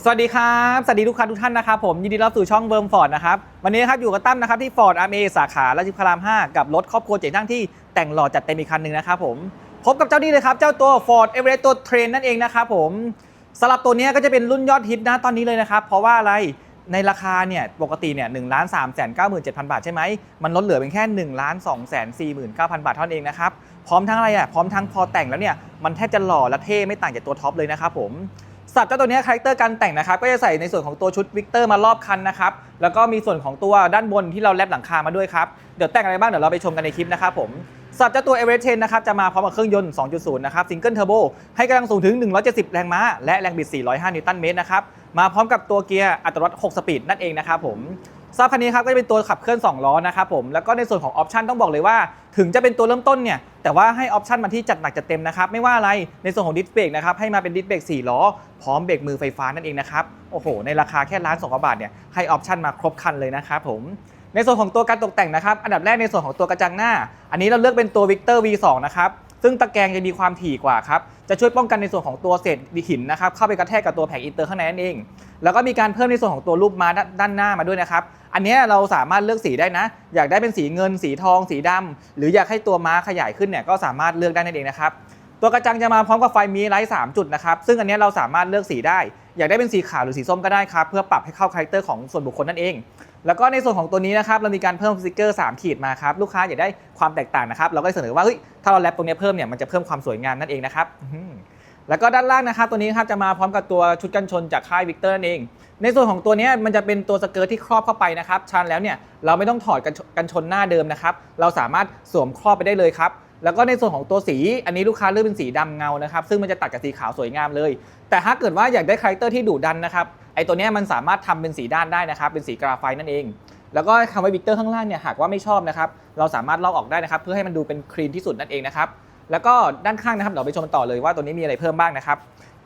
สวัสดีครับ สวัสดีลูกค้าทุกท่านนะครับผมยินดีต้อนรับสู่ช่องเวิร์มฟอร์ดนะครับวันนี้นะครับอยู่กับตั้มนะครับที่ฟอร์ดอาร์เอสาขาราชพฤกษ์พราม 5 กับรถครอบครัวเจ๋งทั้งที่แต่งหล่อจัดเต็มอีกคันหนึ่งนะครับผมพบกับเจ้านี้เลยครับ เจ้าตัว Ford Everest ตัวเทรนนั่นเองนะครับผมสำหรับตัวนี้ก็จะเป็นรุ่นยอดฮิตนะตอนนี้เลยนะครับ เพราะว่าอะไรในราคาเนี่ยปกติเนี่ยหนึ่งล้านสามแสนเก้าหมื่นเจ็ดพันบาทใช่ไหมมันลดเหลือเป็นแค่1นึ่งล้านสองแสนสี่หมื่นเก้าพันบาทเท่านั้นเองนะครับพร้อมทั้งอะไรอะพร้อมทั้งพอแต่งแล้วเนี่ยมันแทบจะหล่อและเท่ไม่ต่างจากตัวท็อปเลยนะครับผม สับเจ้าตัวนี้คาแรคเตอร์การแต่งนะครับก็จะใส่ในส่วนของตัวชุดวิกเตอร์มารอบคันนะครับแล้วก็มีส่วนของตัวด้านบนที่เราแลบหลังคามาด้วยครับเดี๋ยวแต่งอะไรบ้างเดี๋ยวเราไปชมกันในคลิปนะครับผมสับเจ้าตัวเอเวอเรสต์นะครับจะมาพร้อมกับเครื่องยนต์ 2.0 นะครับซิงเกิลเทอร์โบให้กำลังสูงถึง 170 แรงม้า และแรงบิด 405 นิวตันเมตรนะครับมาพร้อมกับตัวเกียร์อัตโนมัติ6สปีดนั่นเองนะครับผม ทราบคันนี้ครับก็จะเป็นตัวขับเคลื่อน 2 ล้อนะครับผมแล้วก็ในส่วนของออปชันต้องบอกเลยว่า ถึงจะเป็นตัวเริ่มต้นเนี่ยแต่ว่าให้ออปชันมาที่จัดหนักจัดเต็มนะครับไม่ว่าอะไรในส่วนของดิสเบรกนะครับให้มาเป็นดิสเบรก4ล้อ พร้อมเบรกมือไฟฟ้านั่นเองนะครับโอ้โหในราคาแค่ล้านสองบาทเนี่ยให้ออปชันมาครบคันเลยนะครับผมในส่วนของตัวการตกแต่งนะครับอันดับแรกในส่วนของตัวกระจังหน้า อันนี้เราเลือกเป็นตัว Victor V2 นะครับ ซึ่งตะแกรงจะมีความถี่กว่าครับ จะช่วยป้องกันในส่วนของตัวเศษหินนะครับเข้าไปกระแทกกับตัวแผงอินเตอร์ข้างในนั่นเอง แล้วก็มีการเพิ่มในส่วนของตัวรูปม้าด้านหน้ามาด้วยนะครับ อันนี้เราสามารถเลือกสีได้นะ อยากได้เป็นสีเงิน สีทอง สีดำหรืออยากให้ตัวม้าขยายขึ้นเนี่ยก็สามารถเลือกได้นั่นเองนะครับ ตัวกระจังจะมาพร้อมกับไฟมีไลท์3จุดนะครับ ซึ่งอันนี้เราสามารถเลือกสีได้ อยากได้เป็นสีขาวหรือสีส้มก็ได้ครับ เพื่อปรับให้เข้าคาแรคเตอร์ของส่วนบุคคลนั่นเอง แล้วก็ในส่วนของตัวนี้นะครับเรามีการเพิ่มสติกเกอร์ 3 ขีดมาครับลูกค้าอยากได้ความแตกต่างนะครับเราก็เสนอว่าเฮ้ยถ้าเราแรปตรงนี้เพิ่มเนี่ยมันจะเพิ่มความสวยงามนั่นเองนะครับแล้วก็ด้านล่างนะครับตัวนี้ครับจะมาพร้อมกับตัวชุดกันชนจากค่ายวิกเตอร์นั่นเอง ในส่วนของตัวนี้มันจะเป็นตัวสเกิร์ตที่ครอบเข้าไปนะครับชันแล้วเนี่ยเราไม่ต้องถอดกันกันชนหน้าเดิมนะครับเราสามารถสวมครอบไปได้เลยครับ แล้วก็ในส่วนของตัวสี อันนี้ลูกค้าเลือกเป็นสีดำเงานะครับ ซึ่งมันจะตัดกับสีขาวสวยงามเลย แต่ถ้าเกิดว่าอยากได้คาแรคเตอร์ที่ดุดันนะครับ ไอตัวนี้มันสามารถทำเป็นสีด้านได้นะครับ เป็นสีกราไฟนั่นเอง แล้วก็คำว่าวิกเตอร์ข้างล่างเนี่ย หากว่าไม่ชอบนะครับ เราสามารถลอกออกได้นะครับ เพื่อให้มันดูเป็นคลีนที่สุดนั่นเองนะครับ แล้วก็ด้านข้างนะครับ เดี๋ยวไปชมต่อเลยว่าตัวนี้มีอะไรเพิ่มบ้างนะครับ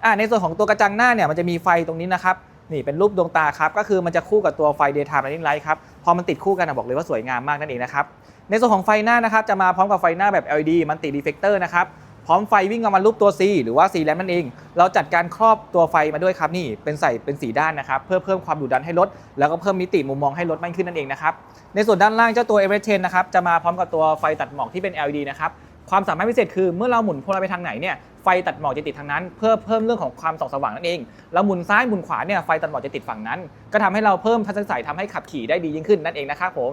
อ่า ในส่วนของตัวกระจังหน้าเนี่ย มันจะมีไฟตรงนี้นะครับ นี่เป็นรูปดวงตาครับ ก็คือมันจะคู่กับตัวไฟ daytime running light ครับ พอมันติดคู่กันนะบอกเลยว่าสวยงามมากนั่นเองนะครับ ในส่วนของไฟหน้านะครับจะมาพร้อมกับไฟหน้าแบบ LED มันติดรีเฟกเตอร์นะครับพร้อมไฟวิ่งออกมารูปตัว C หรือว่า C แลมนั่นเอง เราจัดการครอบตัวไฟมาด้วยครับนี่เป็นใส่เป็นสีด้านนะครับเพื่อเพิ่มความดุดันให้รถแล้วก็เพิ่มมิติมุมมองให้รถมากขึ้นนั่นเองนะครับในส่วนด้านล่างเจ้าตัว e v e r e t 10นะครับจะมาพร้อมกับตัวไฟตัดหมอกที่เป็น LED นะครับ ความสามารถพิเศษคือเมื่อเราหมุนพวงมาลัยไปทางไหนเนี่ยไฟตัดหมอกจะติดทางนั้น เพื่อเพิ่มเรื่องของความส่องสว่างนั่นเองเราหมุนซ้ายหมุนขวาเนี่ยไฟตัดหมอกจะติดฝั่งนั้น ก็ทำให้เราเพิ่มทัศนวิสัยทำให้ขับขี่ได้ดียิ่งขึ้นนั่นเองนะครับผม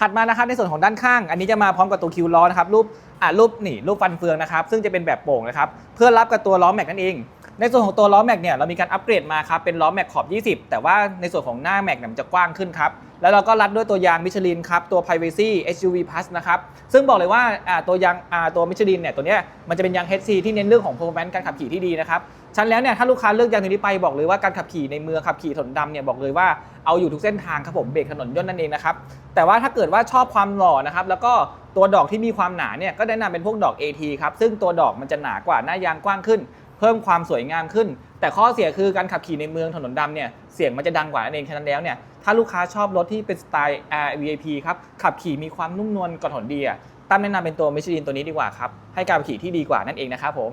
ถัดมานะครับในส่วนของด้านข้าง อันนี้จะมาพร้อมกับตัวคิวล้อนะครับรูปอ่ารูปนี่รูปฟันเฟืองนะครับซึ่งจะเป็นแบบโป่งนะครับเพื่อรับกับตัวล้อแม็กนั่นเอง ในส่วนของตัวล้อแม็กเนี่ยเรามีการอัปเกรดมาครับเป็นล้อแม็กขอบ 20 แต่ว่าในส่วนของหน้าแม็กเนี่ยมันจะกว้างขึ้นครับแล้วเราก็รัดด้วยตัวยางมิชลินครับตัว Privacy SUV Plus นะครับซึ่งบอกเลยว่าตัวยางตัวมิชลินเนี่ยตัวเนี้ยมันจะเป็นยาง HC ที่เน้นเรื่องของ performance การขับขี่ที่ดีนะครับฉะนันแล้วเนี่ยถ้าลูกค้าเลือกยางตัวนี้ไปบอกเลยว่าการขับขี่ในเมืองขับขี่ถนนดำเนี่ยบอกเลยว่าเอาอยู่ทุกเส้นทางครับผมเบรกถนนย่นนั่นเองนะครับแต่ว่าถ้าเกิดว่าชอบความหล่อนะครับแล้วก็ตัวดอกที่มีความหนาเนี่ยก็แนะนำเป็นพวกดอก AT ครับซึ่งตัวดอกมันจะหนากว่าหน้ายางกว้างขึ้น เพิ่มความสวยงามขึ้น แต่ข้อเสียคือการขับขี่ในเมืองถนนดำเนี่ยเสียงมันจะดังกว่านั่นเองฉะนั้นแล้วเนี่ยถ้าลูกค้าชอบรถที่เป็นสไตล์ R VIP ครับขับขี่มีความนุ่มนวลก่อนถนนดีอะตั้มแนะนำเป็นตัวมิชลินตัวนี้ดีกว่าครับให้การขับขี่ที่ดีกว่านั่นเองนะครับผม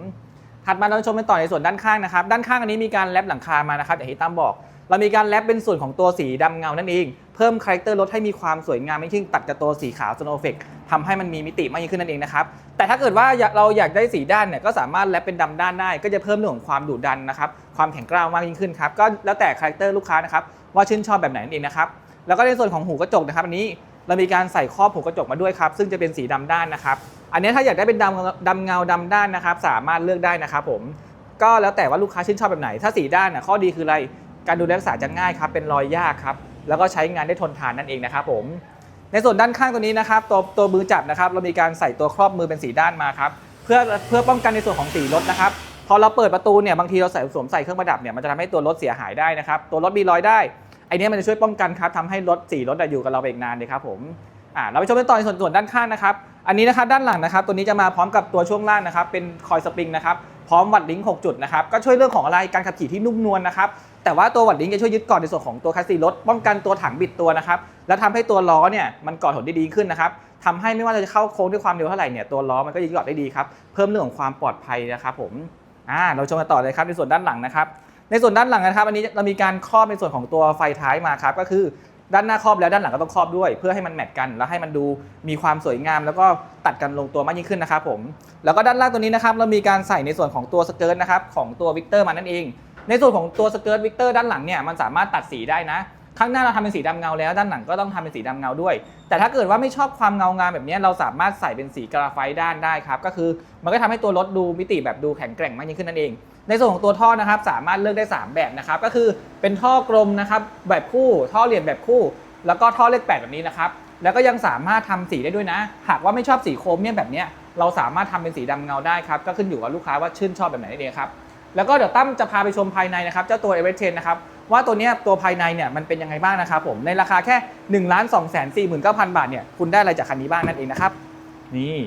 ถัดมาเราชมกันต่อในส่วนด้านข้างนะครับ ด้านข้างอันนี้มีการแรปหลังคามานะครับอย่างที่ตั้มบอก เรามีการแรปเป็นส่วนของตัวสีดำเงานั่นเอง เพิ่มคาแรคเตอร์รถให้มีความสวยงามไม่ยิ่งตัดกับตัวสีขาวสโนว์เฟก ทำให้มันมีมิติมากยิ่งขึ้นนั่นเองนะครับ แต่ถ้าเกิดว่าเราอยากได้สีด้านเนี่ยก็สามารถแรปเป็นดำด้านได้ ก็จะเพิ่มเรื่องของความดุดันนะครับ ความแข็งกร้าวมากยิ่งขึ้นครับ ก็แล้วแต่คาแรคเตอร์ลูกค้านะครับว่าชื่นชอบแบบไหนนั่นเองนะครับ แล้วก็ในส่วนของหูกระจกนะครับ อันนี้เรามีการใส่ครอบหูกระจกมาด้วยครับ ซึ่งจะเป็นสีดำด้านนะครับ อันนี้ถ้าอยากได้เป็นดำดำเงาดำด้านนะครับ สามารถเลือกได้นะครับผม ก็แล้วแต่ว่าลูกค้าชื่นชอบแบบไหน ถ้าสีด้านน่ะข้อดีคืออะไร การดูแลรักษาจะง่ายครับ เป็นรอยยากครับ แล้วก็ใช้งานได้ทนทานนั่นเองนะครับผม ในส่วนด้านข้างตัวนี้นะครับตัวตัวมือจับนะครับ เรามีการใส่ตัวครอบมือเป็นสีด้านมาครับเพื่อเพื่อป้องกันในส่วนของสีรถนะครับพอเราเปิดประตูเนี่ยบางทีเราใส่สวมใส่เครื่องประดับเนี่ยมันจะทำให้ตัวรถเสียหายได้นะครับตัวรถมีรอยได้ไอเนี้ยมันจะช่วยป้องกันครับทำให้รถสีรถอยู่กับเราไปอีกนานเลยครับผมอ่าเราไปชมกันต่อในส่วนส่วนด้านข้างนะครับอันนี้นะครับด้านหลังนะครับตัวนี้จะมาพร้อมกับตัวช่วงล่างนะครับเป็นคอยสปริงนะครับ พร้อมวัดลิงก์6จุดนะครับก็ช่วยเรื่องของอะไรการขับขี่ที่นุ่มนวลนะครับแต่ว่าตัววัดลิงก์จะช่วยยึดเกาะในส่วนของตัวคัสซีรถป้องกันตัวถังบิดตัวนะครับแล้วทำให้ตัวล้อเนี่ยมันเกาะถนได้ดีขึ้นนะครับทำให้ไม่ว่าเราจะเข้าโค้งด้วยความเร็วเท่าไหร่เนี่ยตัวล้อมันก็ยึดเกาะได้ดีครับเพิ่มเรื่องของความปลอดภัยนะครับผมอ่าเราชมกันต่อเลยครับในส่วนด้านหลังนะครับในส่วนด้านหลังนะครับ อันนี้เรามีการครอบในส่วนของตัวไฟท้ายมาครับก็คือ ด้านหน้าครอบแล้วด้านหลังก็ต้องครอบด้วย เพื่อให้มันแมทกัน แล้วให้มันดูมีความสวยงาม แล้วก็ตัดกันลงตัวมากยิ่งขึ้นนะครับผมแล้วก็ด้านล่างตัวนี้นะครับเรามีการใส่ในส่วนของตัวสเกิร์ตนะครับของตัววิกเตอร์มานั่นเอง ในส่วนของตัวสเกิร์ตวิกเตอร์ด้านหลังเนี่ยมันสามารถตัดสีได้นะ ข้างหน้าเราทำเป็นสีดำเงาแล้วด้านหลังก็ต้องทำเป็นสีดำเงาด้วย แต่ถ้าเกิดว่าไม่ชอบความเงางามแบบนี้เราสามารถใส่เป็นสีกราไฟด้านได้ครับก็คือมันก็ทำให้ตัวรถดูมิติแบบดูแข็งแกร่งมากยิ่งขึ้นนั่นเอง ในส่วนของตัวท่อนะครับสามารถเลือกได้ 3 แบบนะครับก็คือเป็นท่อกลมนะครับแบบคู่ท่อเหลี่ยมแบบคู่ แล้วก็ท่อเลขแปดแบบนี้นะครับแล้วก็ยังสามารถทำสีได้ด้วยนะ หากว่าไม่ชอบสีโครเมียมแบบนี้เราสามารถทำเป็นสีดำเงาได้ครับก็ขึ้นอยู่กับลูกค้าว่าชื่นชอบแบบไหนนั่นเองครับแล้วก็เดี๋ยวตั้มจะพาไปชมภายในนะครับเจ้าตัว e v e r e s t นะครับ ว่าตัวเนี้ยตัวภายในเนี่ยมันเป็นยังไงบ้างนะครับผมในราคาแค่1นึ่งล้านสองแสนสี่หมื่นเก้าพันบาทเนี่ยคุณได้อะไรจากคันนี้บ้างนั่นเองนะครับนี่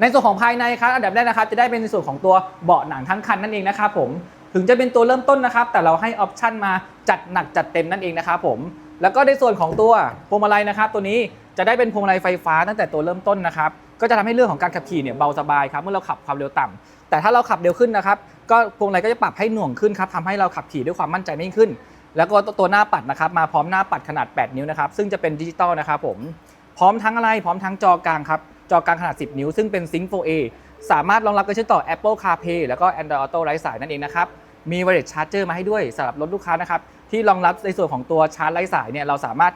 ในส่วนของภายในครับอันดับแรกนะครับจะได้เป็นในส่วนของตัวเบาะหนังทั้งคันนั่นเองนะครับผมถึงจะเป็นตัวเริ่มต้นนะครับ แต่เราให้ออปชันมาจัดหนักจัดเต็มนั่นเองนะครับผมแล้วก็ในส่วนของตัวพวงมาลัยนะครับ ตัวนี้จะได้เป็นพวงมาลัยไฟฟ้าตั้งแต่ตัวเริ่มต้นนะครับก็จะทำให้เรื่องของการขับขี่เนี่ยเบาสบายครับเมื่อเราขับความเร็วต่ำ แต่ถ้าเราขับเร็วขึ้นนะครับก็พวงมาลัยก็จะปรับให้หน่วงขึ้นครับทำให้เราขับขี่ด้วยความมั่นใจมากขึ้น แล้วก็ตัวหน้าปัดนะครับมาพร้อมหน้าปัดขนาด 8 นิ้วนะครับซึ่งจะเป็นดิจิตอลนะครับผมพร้อมทั้งอะไรพร้อมทั้งจอกลางครับจอกลางขนาด 10 นิ้ว ซึ่งเป็น Sync 4A สามารถรองรับการเชื่อมต่อ Apple CarPlay แล้วก็ Android Auto ไร้สายนั่นเองนะครับมี Wireless Charger มาให้ด้วยสำหรับรถลูกค้านะครับที่รองรับในส่วนของตัวชาร์จไร้สายเนี่ยเราสามารถ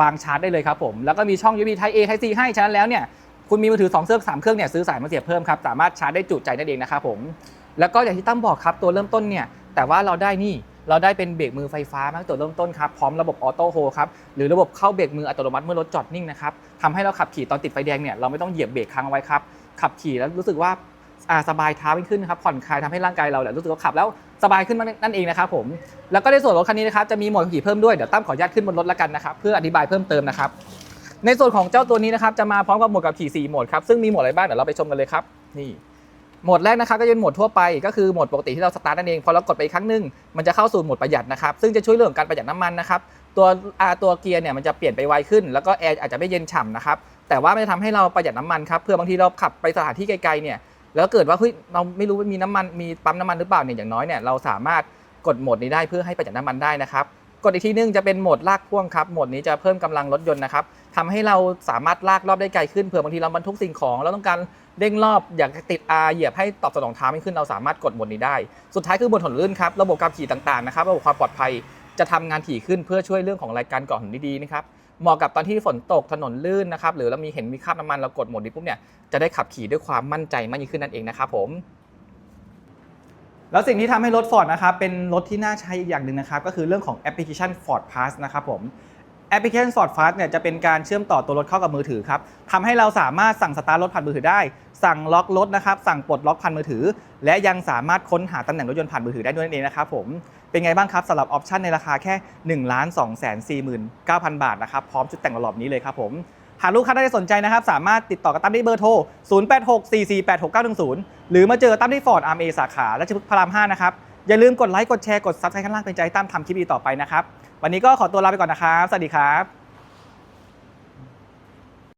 วางชาร์จได้เลยครับผมแล้วก็มีช่อง USB Type A Type C ให้ฉะนั้นแล้วเนี่ย คุณมีมือถือ2เครื่อง3เครื่องเนี่ยซื้อสายมาเสียบเพิ่มครับสามารถชาร์จได้จุใจนั่นเองนะครับผมแล้วก็อย่างที่ตั้มบอกครับตัวเริ่มต้นเนี่ยแต่ว่าเราได้นี่เราได้เป็นเบรกมือไฟฟ้ามาตั้งแต่ตัวเริ่มต้นครับพร้อมระบบออโต้โฮครับหรือระบบเข้าเบรกมืออัตโนมัติเมื่อรถจอดนิ่งนะครับทำให้เราขับขี่ตอนติดไฟแดงเนี่ยเราไม่ต้องเหยียบเบรกค้างเอาไว้ครับขับขี่แล้วรู้สึกว่าสบายเท้าขึ้นครับผ่อนคลายทำให้ร่างกายเราเนี่ยรู้สึกว่าขับแล้วสบายขึ้นนั่นเองนะครับผมแล้วก็ในส่วนรถคันนี้นะครับจะมีโหมดขี่เพิ่มด้วยเดี๋ยวตั้มขออนุญาตขึ้นบนรถแล้วกันนะครับเพื่ออธิบายเพิ่มเติมนะครับ ในส่วนของเจ้าตัวนี้นะครับจะมาพร้อมกับโหมดขับขี่4โหมดครับซึ่งมีโหมดอะไรบ้างเดี๋ยวเราไปชมกันเลยครับนี่โหมดแรกนะครับก็จะเป็นโหมดทั่วไปก็คือโหมดปกติที่เราสตาร์ทนั่นเองพอเรากดไปอีกครั้งหนึ่งมันจะเข้าสู่โหมดประหยัดนะครับซึ่งจะช่วยเรื่องการประหยัดน้ำมันนะครับตัวอาตัวเกียร์เนี่ยมันจะเปลี่ยนไปไวขึ้น แล้วก็แอร์อาจจะไม่เย็นฉ่ำนะครับแต่ว่ามันจะทำให้เราประหยัดน้ำมันครับเพื่อบางทีเราขับไปสถานที่ไกลๆเนี่ยแล้วเกิดว่าเฮ้ยเราไม่รู้ว่ามีน้ำมันมีปั๊มน้ำมันหรือเปล่าเนี่ยอย่างน้อยเนี่ยเราสามารถกดโหมดนี้ได้เพื่อให้ประหยัดน้ำมันได้นะครับ กดอีกทีนึงจะเป็นโหมดลากพ่วงครับ โหมดนี้จะเพิ่มกำลังรถยนต์นะครับทำให้เราสามารถลากรอบได้ไกลขึ้นเผื่อบางทีเราบรรทุกสิ่งของแล้วต้องการเร่งรอบอยากติดอาเหยียบให้ตอบสนองเท้าไม่ขึ้นเราสามารถกดโหมดนี้ได้ สุดท้ายคือบนถนนลื่นครับระบบการขี่ต่างๆนะครับระบบความปลอดภัยจะทำงานถี่ขึ้นเพื่อช่วยเรื่องของรายการก่อถนนดีๆนะครับเหมาะกับตอนที่ฝนตกถนนลื่นนะครับหรือเรามีเห็นมีคราบน้ำมันเรากดโหมดนี้ปุ๊บเนี่ยจะได้ขับขี่ด้วยความมั่นใจมากยิ่งขึ้นนั่นเองนะครับผม แล้วสิ่งที่ทำให้รถ Ford นะครับเป็นรถที่น่าใช้อีกอย่างหนึ่งนะครับก็คือเรื่องของแอปพลิเคชัน Ford Pass นะครับผมแอปพลิเคชัน Ford Pass เนี่ยจะเป็นการเชื่อมต่อตัวรถเข้ากับมือถือครับทำให้เราสามารถสั่งสตาร์ทรถผ่านมือถือได้ สั่งล็อกรถนะครับสั่งปลดล็อกผ่านมือถือ และยังสามารถค้นหาตำแหน่งรถยนต์ผ่านมือถือได้ด้วยนั่นเองนะครับผมเป็นไงบ้างครับสำหรับออปชันในราคาแค่1 2 4 9 0 0 0บาทนะครับพร้อมชุดแต่งรอบนี้เลยครับผม หากลูกค้าได้สนใจนะครับ สามารถติดต่อกับตั้มได้เบอร์โทร 0864486910 หรือมาเจอตั้มที่ฟอร์ดอาร์เอสาขาและชิพพระราม 5 นะครับ อย่าลืมกดไลค์กดแชร์กดซับสไครต์ข้างล่างเป็นใจตั้มทำคลิปดีต่อไปนะครับ วันนี้ก็ขอตัวลาไปก่อนนะครับ สวัสดีครับ